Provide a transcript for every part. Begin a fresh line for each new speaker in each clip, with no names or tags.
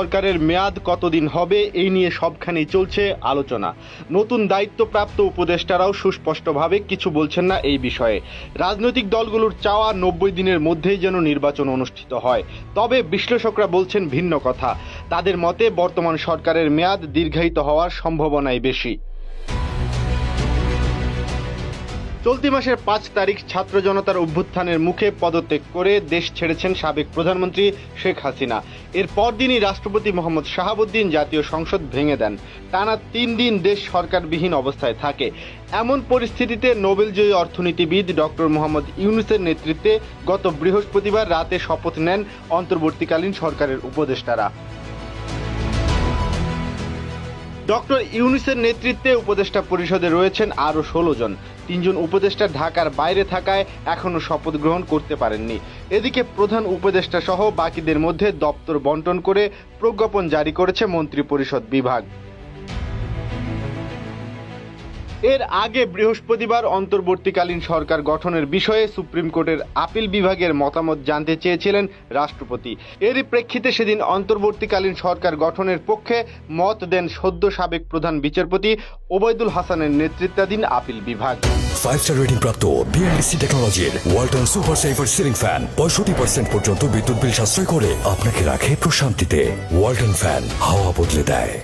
সরকারের মেয়াদ কতদিন হবে, এই নিয়ে সবখানেই চলছে আলোচনা। নতুন দায়িত্বপ্রাপ্ত উপদেষ্টারাও সুস্পষ্টভাবে কিছু বলছেন না এই বিষয়ে। রাজনৈতিক দলগুলোর চাওয়া নব্বই দিনের মধ্যেই যেন নির্বাচন অনুষ্ঠিত হয়। তবে বিশ্লেষকরা বলছেন ভিন্ন কথা। তাদের মতে, বর্তমান সরকারের মেয়াদ দীর্ঘায়িত হওয়ার সম্ভাবনাই বেশি। চলতি মাসের পাঁচ তারিখ ছাত্র জনতার অভ্যুত্থানের মুখে পদত্যাগ করে দেশ ছেড়েছেন সাবেক প্রধানমন্ত্রী শেখ হাসিনা। এর পরদিনই রাষ্ট্রপতি মোহাম্মদ শাহাবুদ্দিন জাতীয় সংসদ ভেঙে দেন। টানা তিন দিন দেশ সরকারবিহীন অবস্থায় থাকে। এমন পরিস্থিতিতে নোবেলজয়ী অর্থনীতিবিদ ডক্টর মোহাম্মদ ইউনুসের নেতৃত্বে গত বৃহস্পতিবার রাতে শপথ নেন অন্তর্বর্তীকালীন সরকারের উপদেষ্টারা। ডক্টর ইউনিসের নেতৃত্বে উপদেষ্টা পরিষদে রয়েছেন আরও ষোলো জন। তিনজন উপদেষ্টা ঢাকার বাইরে থাকায় এখনও শপথ গ্রহণ করতে পারেননি। এদিকে প্রধান উপদেষ্টা সহ বাকিদের মধ্যে দপ্তর বন্টন করে প্রজ্ঞাপন জারি করেছে মন্ত্রিপরিষদ বিভাগ। এর আগে বৃহস্পতিবার অন্তর্বর্তীকালীন সরকার গঠনের বিষয়ে সুপ্রিম কোর্টের আপিল বিভাগের মতামত জানতে চেয়েছিলেন রাষ্ট্রপতি। এরই প্রেক্ষিতে সেদিন অন্তর্বর্তীকালীন সরকার গঠনের পক্ষে মত দেন সদ্য সাবেক প্রধান বিচারপতি ওবায়দুল হাসানের নেতৃত্বাধীন আপিল বিভাগ।
ফাইভ স্টার রেটিং প্রাপ্ত বিএলডিসি টেকনোলজির Walton super saver ceiling fan পঁয়ষট্টি পার্সেন্ট পর্যন্ত বিদ্যুৎ বিল সাশ্রয় করে আপনাকে রাখে প্রশান্তিতে। ওয়ালটন ফ্যান হাওয়া বদলে দেয়।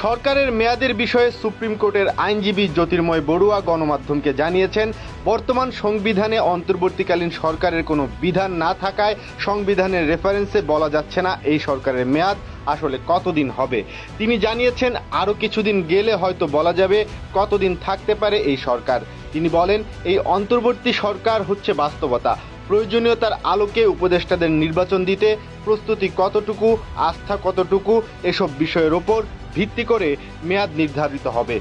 সরকারের মেয়াদের বিষয়ে সুপ্রিম কোর্টের আইনজীবী জ্যোতির্ময় বড়ুয়া গণমাধ্যমকে জানিয়েছেন, বর্তমান সংবিধানে অন্তর্বর্তীকালীন সরকারের কোনো বিধান না থাকায় সংবিধানের রেফারেন্সে বলা যাচ্ছে না এই সরকারের মেয়াদ, আসলে কতদিন হবে। তিনি জানিয়েছেন, আরও কিছুদিন গেলে হয়তো বলা যাবে কতদিন থাকতে পারে এই সরকার। তিনি বলেন, এই অন্তর্বর্তী সরকার হচ্ছে বাস্তবতা। প্রয়োজনীয়তার আলোকে উপদেষ্টাদের নির্বাচন দিতে প্রস্তুতি কতটুকু, আস্থা কতটুকু, এসব বিষয়ের ওপর ভিত্তি করে মেয়াদ নির্ধারিত হবে।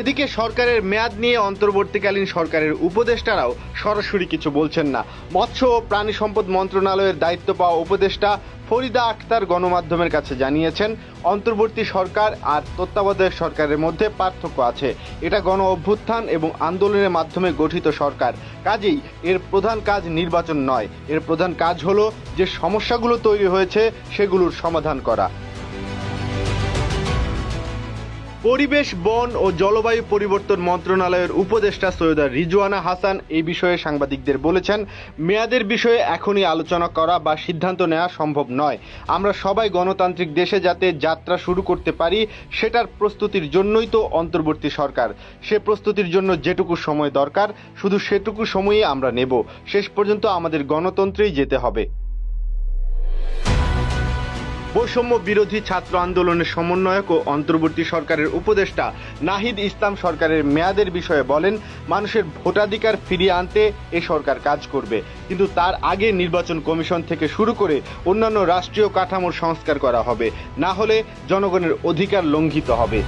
এদিকে সরকারের মেয়াদ নিয়ে অন্তর্বর্তীকালীন সরকারের উপদেষ্টারাও সরাসরি কিছু বলছেন না। মৎস্য ও প্রাণী সম্পদ মন্ত্রণালয়ের দায়িত্ব পাওয়া উপদেষ্টা ফরিদা আক্তার গণমাধ্যমের কাছে জানিয়েছেন, অন্তর্বর্তী সরকার আর তত্ত্বাবধায়ক সরকারের মধ্যে পার্থক্য আছে। এটা গণ অভ্যুত্থান এবং আন্দোলনের মাধ্যমে গঠিত সরকার। কাজেই এর প্রধান কাজ নির্বাচন নয়। এর প্রধান কাজ হলো যে সমস্যাগুলো তৈরি হয়েছে, সেগুলোর সমাধান করা। পরিবেশ, বন ও জলবায়ু পরিবর্তন মন্ত্রণালয়ের উপদেষ্টা সৈয়দা রিজওয়ানা হাসান এই বিষয়ে সাংবাদিকদের বলেছেন, মেয়াদের বিষয়ে এখনই আলোচনা করা বা সিদ্ধান্ত নেওয়া সম্ভব নয়। আমরা সবাই গণতান্ত্রিক দেশে যাতে যাত্রা শুরু করতে পারি, সেটার প্রস্তুতির জন্যই তো অন্তর্বর্তী সরকার। সে প্রস্তুতির জন্য যেটুকু সময় দরকার, শুধু সেটুকু সময়ই আমরা নেব। শেষ পর্যন্ত আমাদের গণতন্ত্রেই যেতে হবে। বৈষম্য বিরোধী ছাত্র আন্দোলনের সমন্বয়ক ও অন্তর্বর্তী সরকারের উপদেষ্টা নাহিদ ইসলাম সরকারের মেয়াদের বিষয়ে বলেন, মানুষের ভোটাধিকার ফিরিয়ে আনতে এ সরকার কাজ করবে। কিন্তু তার আগে নির্বাচন কমিশন থেকে শুরু করে অন্যান্য রাষ্ট্রীয় কাঠামোর সংস্কার করা হবে। না হলে জনগণের অধিকার লঙ্ঘিত হবে।